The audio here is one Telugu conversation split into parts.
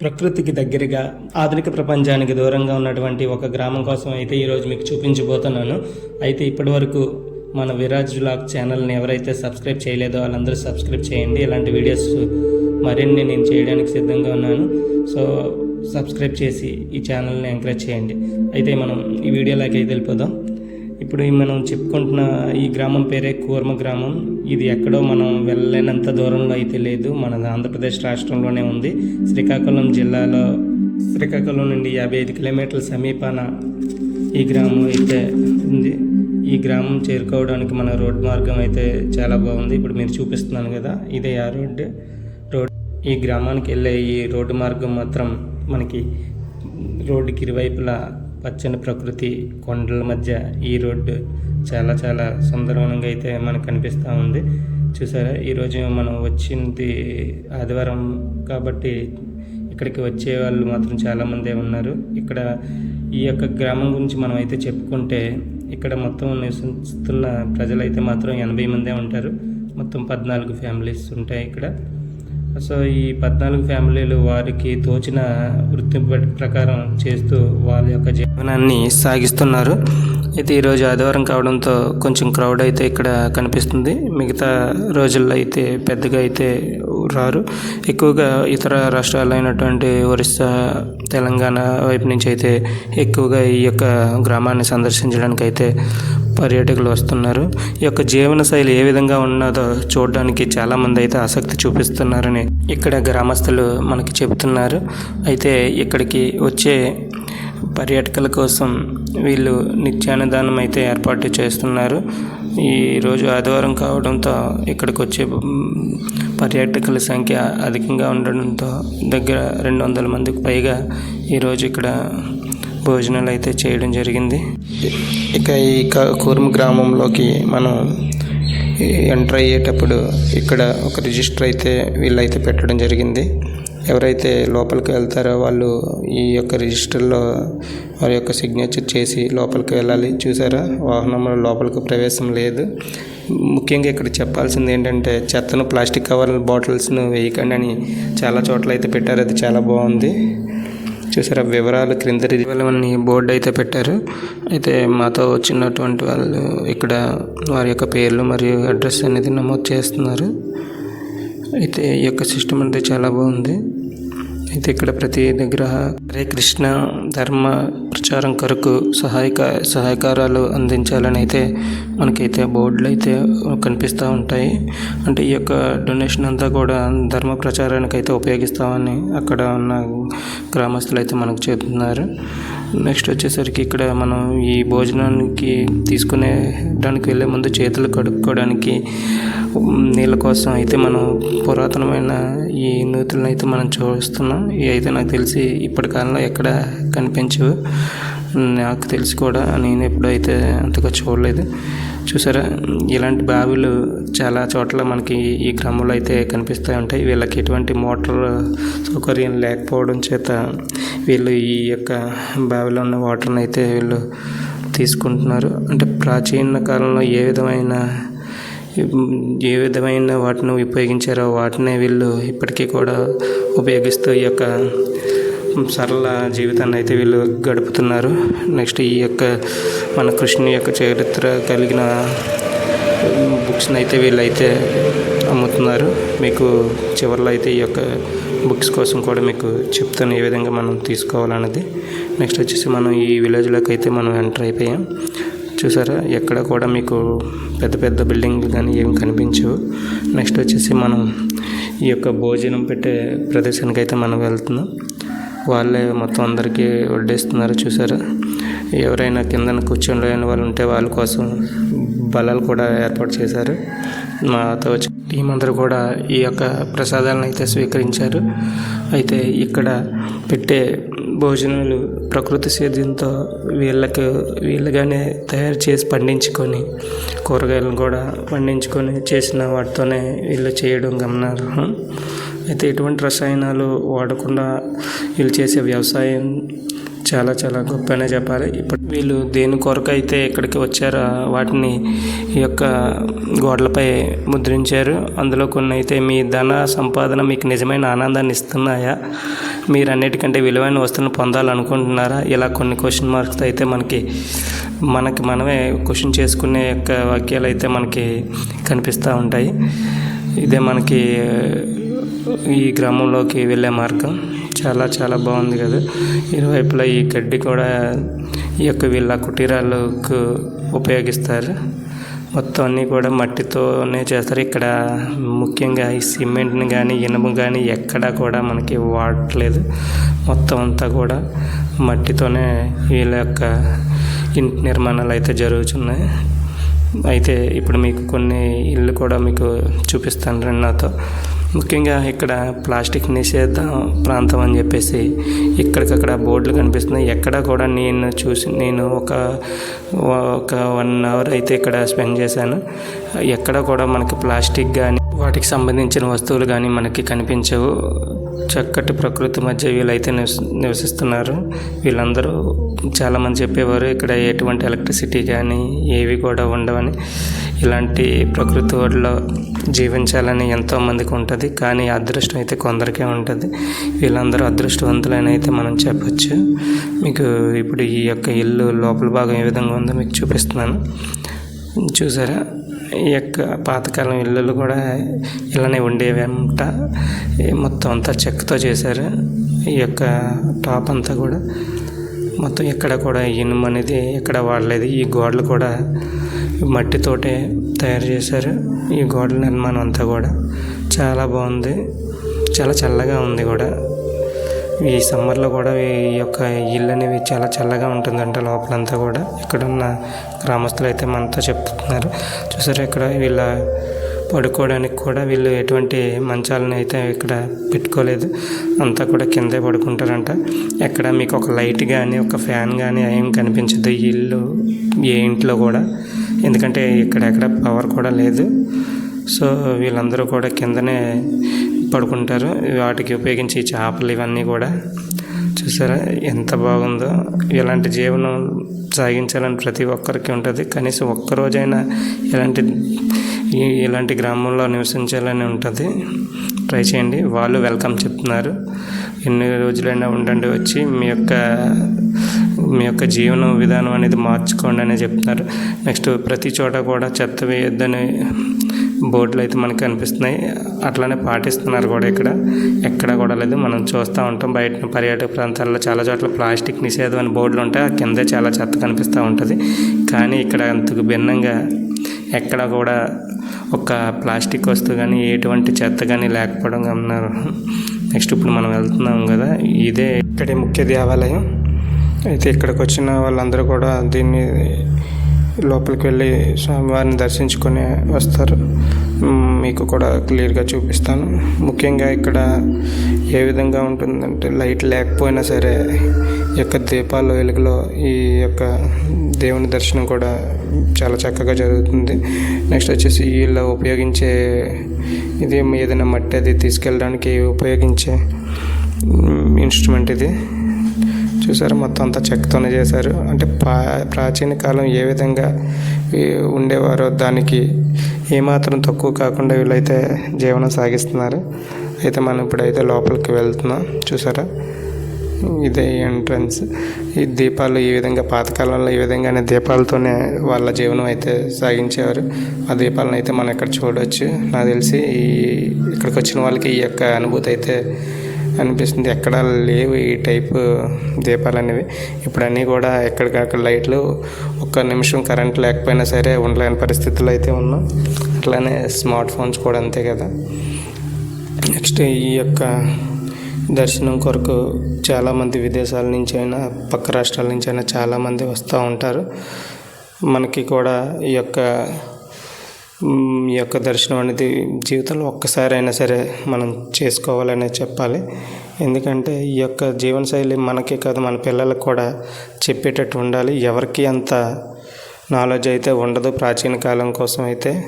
ప్రకృతికి దగ్గరగా ఆధునిక ప్రపంచానికి దూరంగా ఉన్నటువంటి ఒక గ్రామం కోసం అయితే ఈరోజు మీకు చూపించబోతున్నాను. అయితే ఇప్పటివరకు మన విరాజ్ వ్లాగ్ ఛానల్ని ఎవరైతే సబ్స్క్రైబ్ చేయలేదో వాళ్ళందరూ సబ్స్క్రైబ్ చేయండి. ఇలాంటి వీడియోస్ మరిన్ని నేను చేయడానికి సిద్ధంగా ఉన్నాను. సో సబ్స్క్రైబ్ చేసి ఈ ఛానల్ని ఎంకరేజ్ చేయండి. అయితే మనం ఈ వీడియోలోకి అయితే వెళ్ళిపోదాం. ఇప్పుడు మనం చెప్పుకుంటున్న ఈ గ్రామం పేరే కూర్మ గ్రామం. ఇది ఎక్కడో మనం వెళ్ళలేనంత దూరంలో అయితే లేదు. మన ఆంధ్రప్రదేశ్ రాష్ట్రంలోనే ఉంది. శ్రీకాకుళం జిల్లాలో శ్రీకాకుళం నుండి యాభై ఐదు కిలోమీటర్ల సమీపాన ఈ గ్రామం అయితే ఉంది. ఈ గ్రామం చేరుకోవడానికి మన రోడ్ మార్గం అయితే చాలా బాగుంది. ఇప్పుడు మీరు చూపిస్తున్నాను కదా ఇదే ఆ రోడ్డు. రోడ్ ఈ గ్రామానికి వెళ్ళే ఈ రోడ్డు మార్గం మాత్రం మనకి రోడ్డుకి ఇరువైపులా పచ్చని ప్రకృతి కొండల మధ్య ఈ రోడ్డు చాలా చాలా సుందరవనంగా అయితే మనకు కనిపిస్తూ ఉంది. చూసారా? ఈరోజు మనం వచ్చింది ఆదివారం కాబట్టి ఇక్కడికి వచ్చే వాళ్ళు మాత్రం చాలామందే ఉన్నారు. ఇక్కడ ఈ యొక్క గ్రామం గురించి మనం అయితే చెప్పుకుంటే ఇక్కడ మొత్తం నివసిస్తున్న ప్రజలైతే మాత్రం ఎనభై మందే ఉంటారు. మొత్తం పద్నాలుగు ఫ్యామిలీస్ ఉంటాయి ఇక్కడ. సో ఈ పద్నాలుగు ఫ్యామిలీలు వారికి తోచిన వృత్తి ప్రకారం చేస్తూ వాళ్ళ యొక్క జీవనాన్ని సాగిస్తున్నారు. అయితే ఈరోజు ఆదివారం కావడంతో కొంచెం క్రౌడ్ అయితే ఇక్కడ కనిపిస్తుంది. మిగతా రోజుల్లో అయితే పెద్దగా అయితే రారు. ఎక్కువగా ఇతర రాష్ట్రాలైనటువంటి ఒరిస్సా తెలంగాణ వైపు నుంచి అయితే ఎక్కువగా ఈ యొక్క గ్రామాన్ని సందర్శించడానికి అయితే పర్యాటకులు వస్తున్నారు. ఈ యొక్క జీవన శైలి ఏ విధంగా ఉన్నదో చూడడానికి చాలామంది అయితే ఆసక్తి చూపిస్తున్నారని ఇక్కడ గ్రామస్తులు మనకి చెబుతున్నారు అయితే ఇక్కడికి వచ్చే పర్యాటకుల కోసం వీళ్ళు నిత్యాన్నదానం అయితే ఏర్పాటు చేస్తున్నారు. ఈ రోజు ఆదివారం కావడంతో ఇక్కడికి వచ్చే పర్యాటకుల సంఖ్య అధికంగా ఉండడంతో దగ్గర రెండు వందల మందికి పైగా ఈరోజు ఇక్కడ భోజనాలు అయితే చేయడం జరిగింది. ఇక ఈ కూర్మ గ్రామంలోకి మనం ఎంటర్ అయ్యేటప్పుడు ఇక్కడ ఒక రిజిస్టర్ అయితే వీళ్ళైతే పెట్టడం జరిగింది. ఎవరైతే లోపలికి వెళ్తారో వాళ్ళు ఈ యొక్క రిజిస్టర్లో వారి యొక్క సిగ్నేచర్ చేసి లోపలికి వెళ్ళాలి. చూసారా? వాహనంలో లోపలికి ప్రవేశం లేదు. ముఖ్యంగా ఇక్కడ చెప్పాల్సింది ఏంటంటే చెత్తను ప్లాస్టిక్ కవర్ బాటిల్స్ను వేయకండి అని చాలా చోట్ల అయితే పెట్టారు. అది చాలా బాగుంది. చూసారా వివరాలు క్రింద ఇవ్వాలని బోర్డు అయితే పెట్టారు. అయితే మాతో వచ్చినటువంటి వాళ్ళు ఇక్కడ వారి యొక్క పేర్లు మరియు అడ్రస్ అనేది నమోదు చేస్తున్నారు. అయితే ఈ యొక్క సిస్టమ్ అంటే చాలా బాగుంది. అయితే ఇక్కడ ప్రతి దగ్గర హరే కృష్ణ ధర్మ ప్రచారం కొరకు సహాయక సహాయకారాలు అందించాలని అయితే మనకైతే బోర్డులు అయితే కనిపిస్తూ ఉంటాయి. అంటే ఈ యొక్క డొనేషన్ అంతా కూడా ధర్మ ప్రచారానికి అయితే ఉపయోగిస్తామని అక్కడ ఉన్న గ్రామస్తులు అయితే మనకు చెబుతున్నారు. నెక్స్ట్ వచ్చేసరికి ఇక్కడ మనం ఈ భోజనానికి తీసుకునే దానికి వెళ్ళే ముందు చేతులు కడుక్కోవడానికి నీళ్ళ కోసం అయితే మనం పురాతనమైన ఈ నూతులను అయితే మనం చూస్తున్నాం. ఇవి అయితే నాకు తెలిసి ఇప్పటి కాలంలో ఎక్కడ కనిపించవు. నాకు తెలిసి కూడా నేను ఎప్పుడైతే అంతగా చూడలేదు. చూసారా? ఇలాంటి బావిలు చాలా చోట్ల మనకి ఈ గ్రామంలో అయితే కనిపిస్తూ ఉంటాయి. వీళ్ళకి ఎటువంటి మోటార్ సౌకర్యం లేకపోవడం చేత వీళ్ళు ఈ యొక్క బావిలో ఉన్న వాటర్ని అయితే వీళ్ళు తీసుకుంటున్నారు. అంటే ప్రాచీన కాలంలో ఏ విధమైన ఏ విధమైన వాటిని ఉపయోగించారో వాటినే వీళ్ళు ఇప్పటికీ కూడా ఉపయోగిస్తూ ఈ యొక్క సరళ జీవితాన్ని అయితే వీళ్ళు గడుపుతున్నారు. నెక్స్ట్ ఈ యొక్క మన కృష్ణుని యొక్క చరిత్ర కలిగిన బుక్స్ని అయితే వీళ్ళైతే అమ్ముతున్నారు. మీకు చివరిలో అయితే ఈ యొక్క బుక్స్ కోసం కూడా మీకు చెప్తాను ఏ విధంగా మనం తీసుకోవాలన్నది. నెక్స్ట్ వచ్చేసి మనం ఈ విలేజ్లోకి అయితే మనం ఎంటర్ అయిపోయాం. చూసారా? ఎక్కడ కూడా మీకు పెద్ద పెద్ద బిల్డింగ్లు కానీ ఏం కనిపించవు. నెక్స్ట్ వచ్చేసి మనం ఈ యొక్క భోజనం పెట్టే ప్రదేశానికి అయితే మనం వెళ్తున్నాం. వాళ్ళే మొత్తం అందరికీ వడ్డేస్తున్నారు చూసారా ఎవరైనా కిందన లేని వాళ్ళు ఉంటే వాళ్ళ కోసం బలాలు కూడా ఏర్పాటు చేశారు. మాతో వచ్చి టీం అందరూ కూడా ఈ యొక్క ప్రసాదాలను అయితే స్వీకరించారు. అయితే ఇక్కడ పెట్టే భోజనాలు ప్రకృతి సేద్యంతో వీళ్ళకి వీళ్ళుగానే తయారు చేసి పండించుకొని కూరగాయలను కూడా పండించుకొని చేసిన వాటితోనే వీళ్ళు చేయడం గమనార్హం. అయితే ఎటువంటి రసాయనాలు వాడకుండా వీళ్ళు చేసే వ్యవసాయం చాలా చాలా గొప్పనే చెప్పాలి. ఇప్పుడు వీళ్ళు దేని కొరకు అయితే ఇక్కడికి వచ్చారో వాటిని ఈ యొక్క గోడలపై ముద్రించారు. అందులో కొన్ని అయితే మీ ధన సంపాదన మీకు నిజమైన ఆనందాన్ని ఇస్తున్నాయా? మీరు అన్నిటికంటే విలువైన వస్తువులను పొందాలనుకుంటున్నారా? ఇలా కొన్ని క్వశ్చన్ మార్క్స్ అయితే మనకి మనకి మనమే క్వశ్చన్ చేసుకునే యొక్క వాక్యాలు అయితే మనకి కనిపిస్తూ ఉంటాయి. ఇదే మనకి ఈ గ్రామంలోకి వెళ్ళే మార్గం చాలా చాలా బాగుంది కదా. ఇరువైపులా ఈ గడ్డి కూడా ఈ యొక్క వీళ్ళ కుటీరాలకు ఉపయోగిస్తారు. మొత్తం అన్నీ కూడా మట్టితోనే చేస్తారు. ఇక్కడ ముఖ్యంగా ఈ సిమెంట్ని కానీ ఇనుము కానీ ఎక్కడా కూడా మనకి వాడట్లేదు. మొత్తం అంతా కూడా మట్టితోనే వీళ్ళ యొక్క ఇంటి నిర్మాణాలు అయితే జరుగుతున్నాయి. అయితే ఇప్పుడు మీకు కొన్ని ఇల్లు కూడా మీకు చూపిస్తాను రండి నాతో. ముఖ్యంగా ఇక్కడ ప్లాస్టిక్ నిషేధ ప్రాంతం అని చెప్పేసి ఇక్కడికక్కడ బోర్డులు కనిపిస్తున్నాయి. ఎక్కడ కూడా నేను చూసి నేను ఒక ఒక వన్ అవర్ అయితే ఇక్కడ స్పెండ్ చేశాను. ఎక్కడ కూడా మనకి ప్లాస్టిక్ కానీ వాటికి సంబంధించిన వస్తువులు కానీ మనకి కనిపించవు. చక్కటి ప్రకృతి మధ్య వీళ్ళైతే నివసి నివసిస్తున్నారు. వీళ్ళందరూ చాలామంది చెప్పేవారు ఇక్కడ ఎటువంటి ఎలక్ట్రిసిటీ కానీ ఏవి కూడా ఉండవని. ఇలాంటి ప్రకృతి ఒడిలో జీవించాలని ఎంతోమందికి ఉంటుంది. కానీ అదృష్టం అయితే కొందరికే ఉంటుంది. వీళ్ళందరూ అదృష్టవంతులని అయితే మనం చెప్పచ్చు. మీకు ఇప్పుడు ఈ యొక్క ఇల్లు లోపల భాగం ఏ విధంగా ఉందో మీకు చూపిస్తున్నాను. చూసారా? ఈ యొక్క పాతకాలం ఇల్లులు కూడా ఇలానే ఉండేవంట మొత్తం అంతా చెక్కతో చేశారు. ఈ యొక్క టాప్ అంతా కూడా మొత్తం ఎక్కడ కూడా ఇనుము అనేది ఎక్కడ వాడలేదు. ఈ గోడలు కూడా మట్టితోటే తయారు చేశారు. ఈ గోడల నిర్మాణం అంతా కూడా చాలా బాగుంది. చాలా చల్లగా ఉంది కూడా. ఈ సమ్మర్లో కూడా ఈ యొక్క ఇల్లు అనేవి చాలా చల్లగా ఉంటుందంట లోపలంతా కూడా. ఇక్కడున్న గ్రామస్తులు అయితే మనతో చెప్తున్నారు. చూసారు ఇక్కడ వీళ్ళ పడుకోవడానికి కూడా వీళ్ళు ఎటువంటి మంచాలను అయితే ఇక్కడ పెట్టుకోలేదు. అంతా కూడా కిందే పడుకుంటారంట. ఎక్కడ మీకు ఒక లైట్ కానీ ఒక ఫ్యాన్ కానీ ఏం కనిపించదు. ఇల్లు ఏ ఇంట్లో కూడా. ఎందుకంటే ఇక్కడెక్కడ పవర్ కూడా లేదు. సో వీళ్ళందరూ కూడా కిందనే పడుకుంటారు. వాటికి ఉపయోగించే చేపలు ఇవన్నీ కూడా. చూసారా? ఎంత బాగుందో. ఇలాంటి జీవనం సాగించాలని ప్రతి ఒక్కరికి ఉంటుంది. కనీసం ఒక్కరోజైనా ఇలాంటి ఇలాంటి గ్రామంలో నివసించాలని ఉంటుంది. ట్రై చేయండి. వాళ్ళు వెల్కమ్ చెప్తున్నారు. ఎన్ని రోజులైనా ఉండండి వచ్చి మీ యొక్క మీ యొక్క జీవన విధానం అనేది మార్చుకోండి అని చెప్తున్నారు. నెక్స్ట్ ప్రతి చోట కూడా చెత్త వేయొద్దని బోర్డులు అయితే మనకి కనిపిస్తున్నాయి. అట్లానే పాటిస్తున్నారు కూడా ఇక్కడ. ఎక్కడ కూడా లేదు. మనం చూస్తూ ఉంటాం. బయట పర్యాటక ప్రాంతాల్లో చాలా చోట్ల ప్లాస్టిక్ నిషేధం అని బోర్డులు ఉంటాయి. ఆ కిందే చాలా చెత్త కనిపిస్తూ ఉంటుంది. కానీ ఇక్కడ అంతకు భిన్నంగా ఎక్కడ కూడా ఒక ప్లాస్టిక్ వస్తువు కానీ ఎటువంటి చెత్త కానీ లేకపోవడం గమన్నారు నెక్స్ట్ ఇప్పుడు మనం వెళ్తున్నాం కదా ఇదే ఇక్కడే ముఖ్య దేవాలయం. అయితే ఇక్కడికి వచ్చిన వాళ్ళందరూ కూడా దీన్ని లోపలికి వెళ్ళి స్వామివారిని దర్శించుకొని వస్తారు. మీకు కూడా క్లియర్గా చూపిస్తాను. ముఖ్యంగా ఇక్కడ ఏ విధంగా ఉంటుందంటే లైట్ లేకపోయినా సరే యొక్క దీపాల వెలుగులో ఈ యొక్క దేవుని దర్శనం కూడా చాలా చక్కగా జరుగుతుంది. నెక్స్ట్ వచ్చేసి వీళ్ళ ఉపయోగించే ఇది ఏదైనా మట్టి అది తీసుకెళ్ళడానికి ఉపయోగించే ఇన్స్ట్రుమెంట్ ఇది. చూసారు మొత్తం అంతా చెక్కతోనే చేశారు. అంటే పా ప్రాచీన కాలం ఏ విధంగా ఉండేవారో దానికి ఏమాత్రం తక్కువ కాకుండా వీళ్ళైతే జీవనం సాగిస్తున్నారు. అయితే మనం ఇప్పుడైతే లోపలికి వెళ్తున్నాం. చూసారా? ఇదే ఎంట్రన్స్ ఈ దీపాలు ఈ విధంగా పాతకాలంలో ఈ విధంగానే దీపాలతోనే వాళ్ళ జీవనం అయితే సాగించేవారు. ఆ దీపాలను అయితే మనం ఇక్కడ చూడవచ్చు నాకు తెలిసి ఈ ఇక్కడికి వచ్చిన వాళ్ళకి ఈ యొక్క అనుభూతి అయితే అనిపిస్తుంది. ఎక్కడ లేవు ఈ టైప్ దీపాలు అనేవి. ఇప్పుడు అన్నీ కూడా ఎక్కడికక్కడ లైట్లు ఒక్క నిమిషం కరెంట్ లేకపోయినా సరే ఉండలేని పరిస్థితుల్లో అయితే ఉన్నాం. అట్లానే స్మార్ట్ ఫోన్స్ కూడా అంతే కదా. నెక్స్ట్ ఈ యొక్క దర్శనం కొరకు చాలామంది విదేశాల నుంచి అయినా పక్క రాష్ట్రాల నుంచి అయినా చాలామంది వస్తూ ఉంటారు. మనకి కూడా ఈ యొక్క ఈ యొక్క దర్శనం అనేది జీవితంలో ఒక్కసారైనా సరే మనం చేసుకోవాలనే చెప్పాలి. ఎందుకంటే ఈ యొక్క జీవనశైలి మనకే కాదు మన పిల్లలకు కూడా చెప్పేటట్టు ఉండాలి. ఎవరికి అంత నాలెడ్జ్ అయితే ఉండదు ప్రాచీన కాలం కోసం అయితే.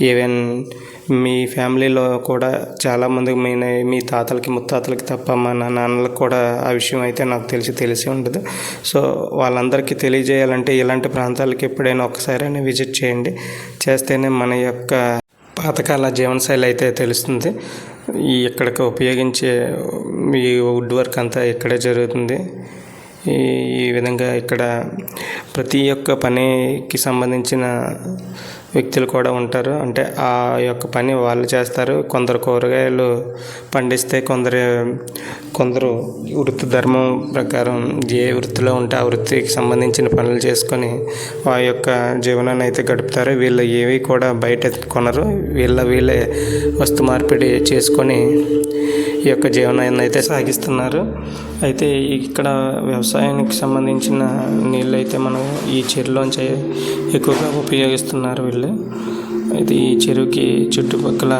ఈవెన్ మీ ఫ్యామిలీలో కూడా చాలామంది మీ మీ తాతలకి ముత్తాతలకి తప్ప మా నాన్నలకు కూడా ఆ విషయం అయితే నాకు తెలిసి తెలిసి ఉండదు సో వాళ్ళందరికీ తెలియజేయాలంటే ఇలాంటి ప్రాంతాలకి ఎప్పుడైనా ఒకసారైనా విజిట్ చేయండి. చేస్తేనే మన యొక్క పాతకాల జీవనశైలి అయితే తెలుస్తుంది. ఈ ఇక్కడికి ఉపయోగించే ఈ వుడ్ వర్క్ అంతా ఇక్కడే జరుగుతుంది. ఈ ఈ విధంగా ఇక్కడ ప్రతి ఒక్క పనికి సంబంధించిన వ్యక్తులు కూడా ఉంటారు. అంటే ఆ యొక్క పని వాళ్ళు చేస్తారు. కొందరు కూరగాయలు పండిస్తే కొందరు కొందరు వృత్తి ధర్మం ప్రకారం ఏ వృత్తిలో ఉంటే ఆ వృత్తికి సంబంధించిన పనులు చేసుకొని ఆ యొక్క జీవనాన్ని అయితే గడుపుతారు. వీళ్ళు ఏవి కూడా బయట కొనరు. వీళ్ళ వీళ్ళే వస్తు మార్పిడి చేసుకొని ఈ యొక్క జీవనాన్ని అయితే సాగిస్తున్నారు. అయితే ఇక్కడ వ్యవసాయానికి సంబంధించిన నీళ్ళు అయితే మనం ఈ చెరువులోంచి ఎక్కువగా ఉపయోగిస్తున్నారు వీళ్ళు. అయితే ఈ చెరువుకి చుట్టుపక్కల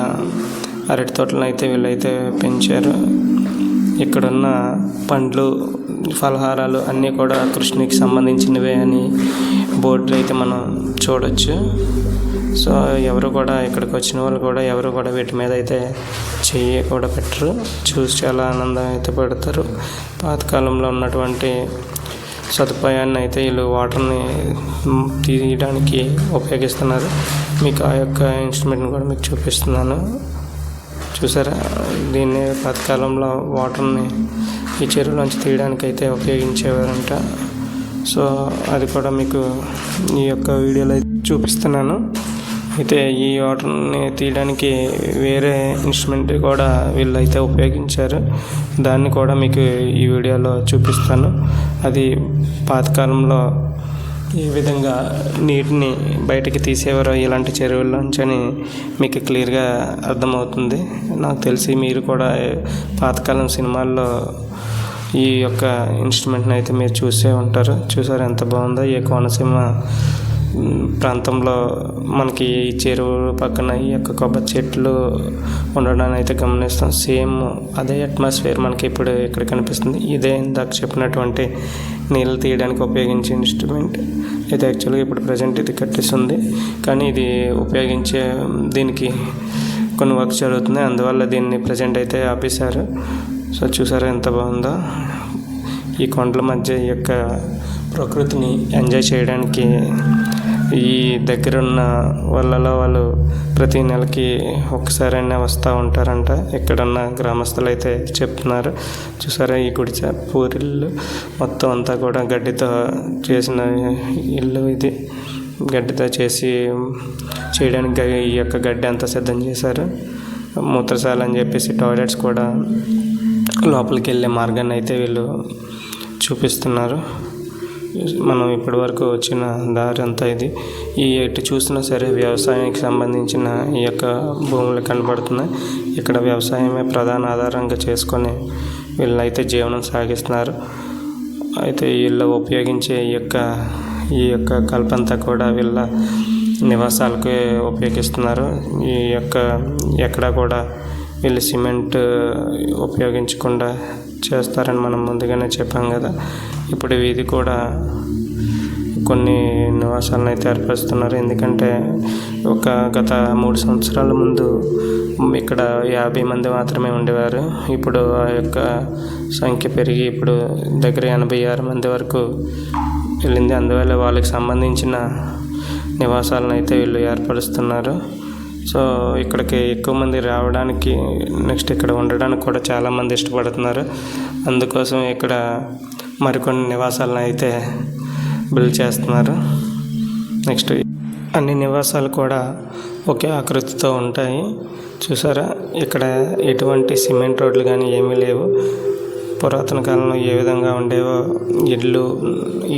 అరటి తోటలను అయితే వీళ్ళైతే పెంచారు. ఇక్కడున్న పండ్లు ఫలహారాలు అన్నీ కూడా కృష్ణకి సంబంధించినవే అని బోర్డులు అయితే మనం చూడొచ్చు. సో ఎవరు కూడా ఇక్కడికి వచ్చిన వాళ్ళు కూడా ఎవరు కూడా వీటి మీద అయితే చెయ్యి కూడా పెట్టరు చూసి చాలా ఆనందం అయితే పడతారు. పాతకాలంలో ఉన్నటువంటి సదుపాయాన్ని అయితే వీళ్ళు వాటర్ని తీయడానికి ఉపయోగిస్తున్నారు. మీకు ఆ యొక్క ఇన్స్ట్రుమెంట్ని కూడా మీకు చూపిస్తున్నాను. చూసారా? దీన్ని పాతకాలంలో వాటర్ని ఈ చెరువులోంచి తీయడానికి అయితే ఉపయోగించేవారంట. సో అది కూడా మీకు ఈ యొక్క వీడియోలో అయితే చూపిస్తున్నాను. అయితే ఈ వాటర్ని తీయడానికి వేరే ఇన్స్ట్రుమెంట్ కూడా వీళ్ళు అయితే ఉపయోగించారు. దాన్ని కూడా మీకు ఈ వీడియోలో చూపిస్తాను. అది పాతకాలంలో ఏ విధంగా నీటిని బయటికి తీసేవారో ఇలాంటి చెరువుల్లోంచి అని మీకు క్లియర్గా అర్థమవుతుంది. నాకు తెలిసి మీరు కూడా పాతకాలం సినిమాల్లో ఈ యొక్క ఇన్స్ట్రుమెంట్ని అయితే మీరు చూసే ఉంటారు. చూసారు ఎంత బాగుందో? ఈ కోనసీమ ప్రాంతంలో మనకి ఈ చెరువు పక్కన ఈ యొక్క కొబ్బరి చెట్లు ఉండడాన్ని అయితే గమనిస్తాం. సేమ్ అదే అట్మాస్ఫియర్ మనకి ఇప్పుడు ఇక్కడ కనిపిస్తుంది. ఇదే ఇందాక చెప్పినటువంటి నీళ్ళు తీయడానికి ఉపయోగించే ఇన్స్ట్రుమెంట్ ఇది యాక్చువల్గా ఇప్పుడు ప్రజెంట్ ఇది కట్టిస్తుంది. కానీ ఇది ఉపయోగించే దీనికి కొన్ని వర్క్ జరుగుతుంది అందువల్ల దీన్ని ప్రజెంట్ అయితే ఆపేశారు. సో చూసారా ఎంత బాగుందో? ఈ కొండల మధ్య ఈ యొక్క ప్రకృతిని ఎంజాయ్ చేయడానికి ఈ దగ్గర ఉన్న వాళ్ళలో వాళ్ళు ప్రతి నెలకి ఒక్కసారైనా వస్తూ ఉంటారంట. ఇక్కడున్న గ్రామస్తులు అయితే చెప్తున్నారు. చూసారా ఈ గుడిచ పూరిల్లు మొత్తం అంతా కూడా గడ్డితో చేసిన ఇల్లు ఇది. గడ్డితో చేసి చేయడానికి ఈ యొక్క గడ్డి అంతా సిద్ధం చేశారు. మూత్రశాల అని చెప్పేసి టాయిలెట్స్ కూడా లోపలికి వెళ్ళే మార్గాన్ని అయితే వీళ్ళు చూపిస్తున్నారు. మనం ఇప్పటి వరకు వచ్చిన దారి అంతా ఇది. ఈ ఎటు చూసినా సరే వ్యవసాయానికి సంబంధించిన ఈ యొక్క భూములు కనబడుతున్నాయి. ఇక్కడ వ్యవసాయమే ప్రధాన ఆధారంగా చేసుకొని వీళ్ళైతే జీవనం సాగిస్తున్నారు. అయితే వీళ్ళు ఉపయోగించే ఈ యొక్క ఈ యొక్క కల్పంతా కూడా వీళ్ళ నివాసాలకే ఉపయోగిస్తున్నారు. ఈ యొక్క ఎక్కడ కూడా వీళ్ళు సిమెంట్ ఉపయోగించకుండా చేస్తారని మనం ముందుగానే చెప్పాం కదా. ఇప్పుడు ఇది కూడా కొన్ని నివాసాలను అయితే ఏర్పరుస్తున్నారు. ఎందుకంటే ఒక గత మూడు సంవత్సరాల ముందు ఇక్కడ యాభై మంది మాత్రమే ఉండేవారు. ఇప్పుడు ఆ యొక్క సంఖ్య పెరిగి ఇప్పుడు దగ్గర ఎనభై ఆరు మంది వరకు వెళ్ళింది. అందువల్ల వాళ్ళకి సంబంధించిన నివాసాలను అయితే వీళ్ళు ఏర్పరుస్తున్నారు. సో ఇక్కడికి ఎక్కువ మంది రావడానికి నెక్స్ట్ ఇక్కడ ఉండడానికి కూడా చాలామంది ఇష్టపడుతున్నారు. అందుకోసం ఇక్కడ మరికొన్ని నివాసాలను అయితే బిల్డ్ చేస్తున్నారు. నెక్స్ట్ అన్ని నివాసాలు కూడా ఒకే ఆకృతితో ఉంటాయి. చూసారా? ఇక్కడ ఎటువంటి సిమెంట్ రోడ్లు కానీ ఏమీ లేవు. పురాతన కాలంలో ఏ విధంగా ఉండేవో ఇళ్ళు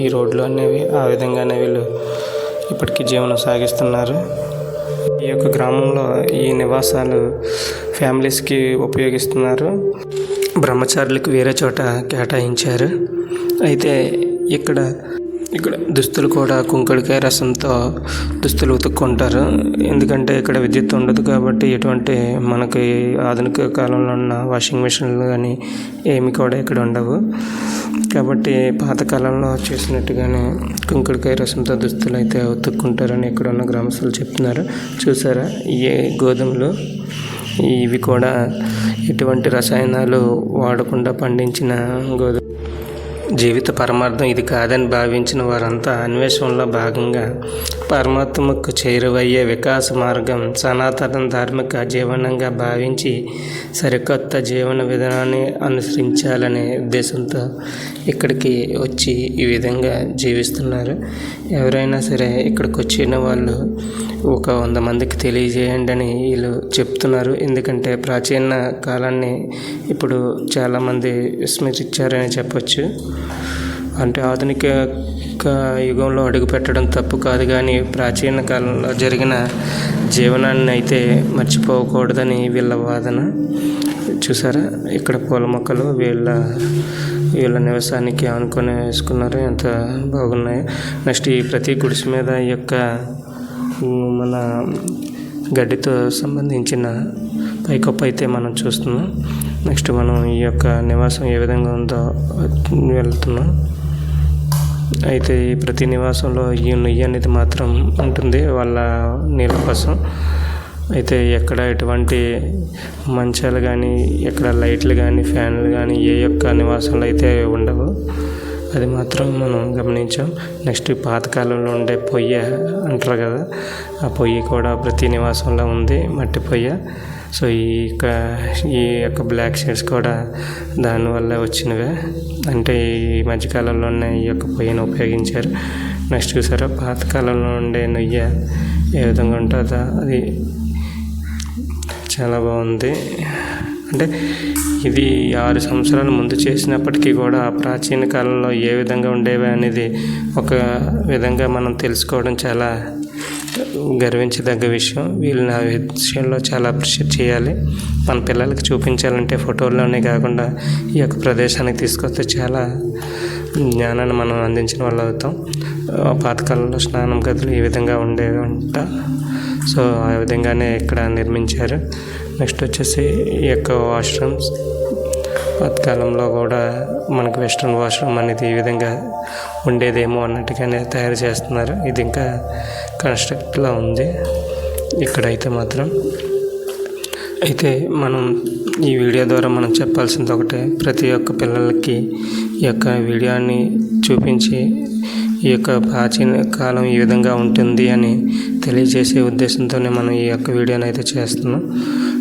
ఈ రోడ్లు అనేవి ఆ విధంగానే వీళ్ళు ఇప్పటికీ జీవనం సాగిస్తున్నారు. ఈ యొక్క గ్రామంలో ఈ నివాసాలు ఫ్యామిలీస్కి ఉపయోగిస్తున్నారు. బ్రహ్మచారులకు వేరే చోట కేటాయించారు. అయితే ఇక్కడ ఇక్కడ దుస్తులు కూడా కుంకుడికాయ రసంతో దుస్తులు ఉతుక్కుంటారు. ఎందుకంటే ఇక్కడ విద్యుత్ ఉండదు కాబట్టి ఎటువంటి మనకి ఆధునిక కాలంలో ఉన్న వాషింగ్ మిషన్లు కానీ ఏమి కూడా ఇక్కడ ఉండవు. కాబట్టి పాతకాలంలో చేసినట్టుగానే కుంకుడుకాయ రసంతో దుస్తులు అయితే ఉతుక్కుంటారని ఇక్కడ ఉన్న గ్రామస్తులు చెప్తున్నారు. చూసారా? ఏ గోధుమలు? ఇవి కూడా ఎటువంటి రసాయనాలు వాడకుండా పండించిన గోధుమ జీవిత పరమార్థం ఇది కాదని భావించిన వారంతా అన్వేషణలో భాగంగా పరమాత్మకు చేరువయ్యే వికాస మార్గం సనాతన ధార్మిక జీవనంగా భావించి సరికొత్త జీవన విధానాన్ని అనుసరించాలనే ఉద్దేశంతో ఇక్కడికి వచ్చి ఈ విధంగా జీవిస్తున్నారు. ఎవరైనా సరే ఇక్కడికి వచ్చిన వాళ్ళు ఒక వంద మందికి తెలియజేయండి అని వీళ్ళు చెప్తున్నారు. ఎందుకంటే ప్రాచీన కాలాన్ని ఇప్పుడు చాలామంది విస్మరించారని చెప్పొచ్చు. అంటే ఆధునిక యుగంలో అడుగు పెట్టడం తప్పు కాదు కానీ ప్రాచీన కాలంలో జరిగిన జీవనాన్ని అయితే మర్చిపోకూడదని వీళ్ళ వాదన. చూసారా? ఇక్కడ పూల మొక్కలు వీళ్ళ వీళ్ళ నివసానికి ఆనుకొని వేసుకున్నారు. ఎంత బాగున్నాయి. నెక్స్ట్ ఈ ప్రతి గుడిసె మీద ఈ యొక్క మన గడ్డితో సంబంధించిన పైకప్పు అయితే మనం చూస్తున్నాం. నెక్స్ట్ మనం ఈ యొక్క నివాసం ఏ విధంగా ఉందో వెళ్తున్నాం. అయితే ఈ ప్రతి నివాసంలో ఈ నెయ్యి అనేది మాత్రం ఉంటుంది వాళ్ళ నీళ్ళ కోసం. అయితే ఎక్కడ ఎటువంటి మంచాలు కానీ ఎక్కడ లైట్లు కానీ ఫ్యాన్లు కానీ ఏ యొక్క నివాసంలో అయితే ఉండవు. అది మాత్రం మనం గమనించాం. నెక్స్ట్ పాతకాలంలో ఉండే పొయ్యి అంటారు కదా ఆ పొయ్యి కూడా ప్రతి నివాసంలో ఉంది మట్టి పొయ్య. సో ఈ యొక్క ఈ యొక్క బ్లాక్ షేడ్స్ కూడా దానివల్ల వచ్చినవే. అంటే ఈ మధ్యకాలంలోనే ఈ యొక్క పొయ్యిని ఉపయోగించారు. నెక్స్ట్ చూసారా పాతకాలంలో ఉండే నెయ్యి ఏ విధంగా ఉంటుందో అది చాలా బాగుంది. అంటే ఇది ఆరు సంవత్సరాల ముందు చేసినప్పటికీ కూడా ప్రాచీన కాలంలో ఏ విధంగా ఉండేవి అనేది ఒక విధంగా మనం తెలుసుకోవడం చాలా గర్వించదగ్గ విషయం. వీళ్ళని ఆ విషయంలో చాలా అప్రిషియేట్ చేయాలి. మన పిల్లలకి చూపించాలంటే ఫోటోల్లోనే కాకుండా ఈ యొక్క ప్రదేశానికి తీసుకొస్తే చాలా జ్ఞానాన్ని మనం అందించిన వాళ్ళు అవుతాం. ఆ పాతకాలంలో స్నానం గదులు ఈ విధంగా ఉండేవి అంట సో ఆ విధంగానే ఇక్కడ నిర్మించారు. నెక్స్ట్ వచ్చేసి ఈ యొక్క వాష్రూమ్స్. పాతకాలంలో కూడా మనకు వెస్ట్రన్ వాష్రూమ్ అనేది ఈ విధంగా ఉండేదేమో అన్నట్టుగానే తయారు చేస్తున్నారు. ఇది ఇంకా కన్స్ట్రక్ట్లో ఉంది. ఇక్కడైతే మాత్రం అయితే మనం ఈ వీడియో ద్వారా మనం చెప్పాల్సింది ఒకటే. ప్రతి ఒక్క పిల్లలకి ఈ యొక్క వీడియోని చూపించి ఈ యొక్క ప్రాచీన కాలం ఈ విధంగా ఉంటుంది అని తెలియజేసే ఉద్దేశంతోనే మనం ఈ యొక్క వీడియోని అయితే చేస్తున్నాం.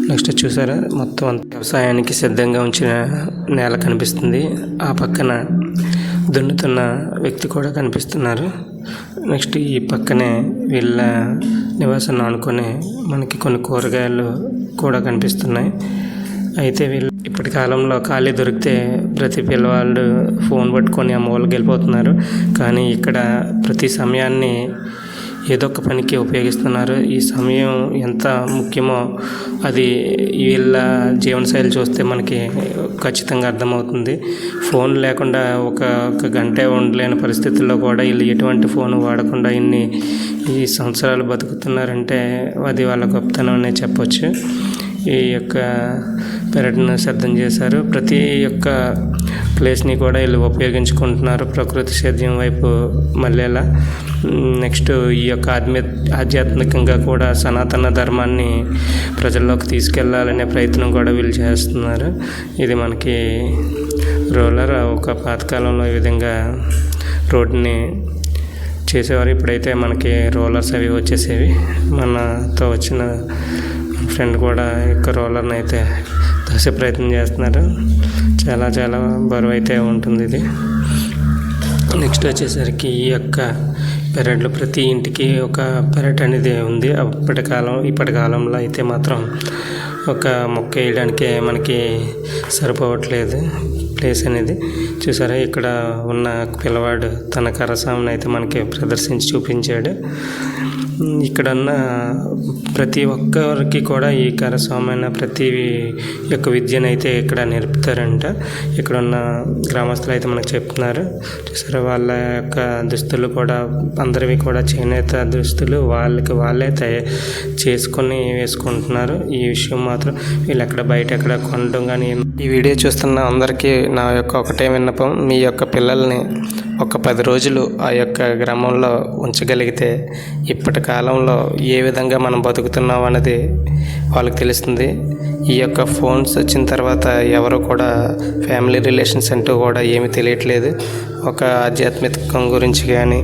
నెక్స్ట్ చూసారా? మొత్తం వ్యవసాయానికి సిద్ధంగా ఉంచిన నేల కనిపిస్తుంది. ఆ పక్కన దున్నుతున్న వ్యక్తి కూడా కనిపిస్తున్నారు. నెక్స్ట్ ఈ పక్కనే వీళ్ళ నివాసాన్ని ఆనుకొని మనకి కొన్ని కూరగాయలు కూడా కనిపిస్తున్నాయి. అయితే వీళ్ళు ఇప్పటి కాలంలో ఖాళీ దొరికితే ప్రతి పిల్లవాళ్ళు ఫోన్ పట్టుకొని ఆ మూలకి వెళ్ళిపోతున్నారు. కానీ ఇక్కడ ప్రతి సమయాన్ని ఏదో ఒక పనికి ఉపయోగిస్తున్నారు. ఈ సమయం ఎంత ముఖ్యమో అది వీళ్ళ జీవనశైలి చూస్తే మనకి ఖచ్చితంగా అర్థమవుతుంది. ఫోన్ లేకుండా ఒక ఒక గంటే ఉండలేని పరిస్థితుల్లో కూడా వీళ్ళు ఎటువంటి ఫోన్ వాడకుండా ఇన్ని ఈ సంవత్సరాలు బతుకుతున్నారంటే అది వాళ్ళ గొప్పతనం అనే చెప్పొచ్చు. ఈ యొక్క పర్యటన సిద్ధం చేశారు. ప్రతి ఒక్క ప్లేస్ని కూడా వీళ్ళు ఉపయోగించుకుంటున్నారు. ప్రకృతి సేద్యం వైపు మళ్ళేలా. నెక్స్ట్ ఈ యొక్క ఆధ్య ఆధ్యాత్మికంగా కూడా సనాతన ధర్మాన్ని ప్రజల్లోకి తీసుకెళ్ళాలనే ప్రయత్నం కూడా వీళ్ళు చేస్తున్నారు. ఇది మనకి రోలర్ ఒక పాతకాలంలో ఈ విధంగా రోడ్ని చేసేవారు. ఇప్పుడైతే మనకి రోలర్స్ అవి వచ్చేసేవి. మనతో వచ్చిన ఫ్రెండ్ కూడా యొక్క రోలర్ని అయితే దోసే ప్రయత్నం చేస్తున్నారు. చాలా చాలా బరువు అయితే ఉంటుంది ఇది. నెక్స్ట్ వచ్చేసరికి ఈ యొక్క పెరట్లో ప్రతి ఇంటికి ఒక పెరట్ అనేది ఉంది. అప్పటి కాలం ఇప్పటి కాలంలో అయితే మాత్రం ఒక మొక్క వేయడానికి మనకి సరిపోవట్లేదు ప్లేస్ అనేది. చూసారా ఇక్కడ ఉన్న పిల్లవాడు తన కరసామును అయితే మనకి ప్రదర్శించి చూపించాడు. ఇక్కడున్న ప్రతి ఒక్కరికి కూడా ఈ కరస్వామైన ప్రతి యొక్క విద్యను అయితే ఇక్కడ నేర్పుతారంట. ఇక్కడ ఉన్న గ్రామస్తులు అయితే మనకు చెప్తున్నారు. చూసారు వాళ్ళ యొక్క దుస్తులు కూడా అందరివి కూడా చేనేత దుస్తులు వాళ్ళకి వాళ్ళే తయారు చేసుకొని వేసుకుంటున్నారు. ఈ విషయం మాత్రం వీళ్ళు ఎక్కడ బయట ఎక్కడ కొనడం కానీ ఈ వీడియో చూస్తున్న అందరికీ నా యొక్క ఒకటే విన్నపం మీ యొక్క పిల్లల్ని ఒక పది రోజులు ఆ యొక్క గ్రామంలో ఉంచగలిగితే ఇప్పటి కాలంలో ఏ విధంగా మనం బతుకుతున్నాం అనేది వాళ్ళకి తెలుస్తుంది. ఈ యొక్క ఫోన్స్ వచ్చిన తర్వాత ఎవరు కూడా ఫ్యామిలీ రిలేషన్స్ అంటూ కూడా ఏమీ తెలియట్లేదు. ఒక ఆధ్యాత్మికం గురించి కానీ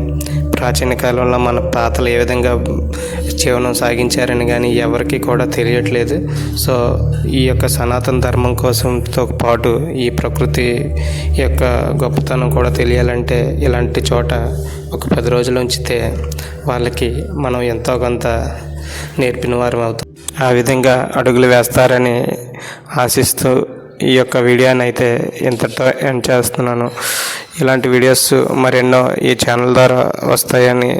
ప్రాచీన కాలంలో మన తాతలు ఏ విధంగా జీవనం సాగించారని కానీ ఎవరికి కూడా తెలియట్లేదు. సో ఈ యొక్క సనాతన ధర్మం కోసంతో పాటు ఈ ప్రకృతి యొక్క గొప్పతనం కూడా తెలియాలంటే ఇలాంటి చోట ఒక పది రోజులు ఉంచితే వాళ్ళకి మనం ఎంతో కొంత నేర్పిన వారం అవుతాం. ఆ విధంగా అడుగులు వేస్తారని ఆశిస్తూ ఈ యొక్క వీడియోని అయితే ఇంతటితో ఎండ్ చేస్తున్నాను. ఇలాంటి వీడియోస్ మరెన్నో ఈ ఛానల్ ద్వారా వస్తాయని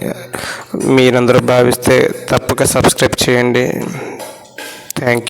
మీరందరూ భావిస్తే తప్పక సబ్స్క్రైబ్ చేయండి. Thank you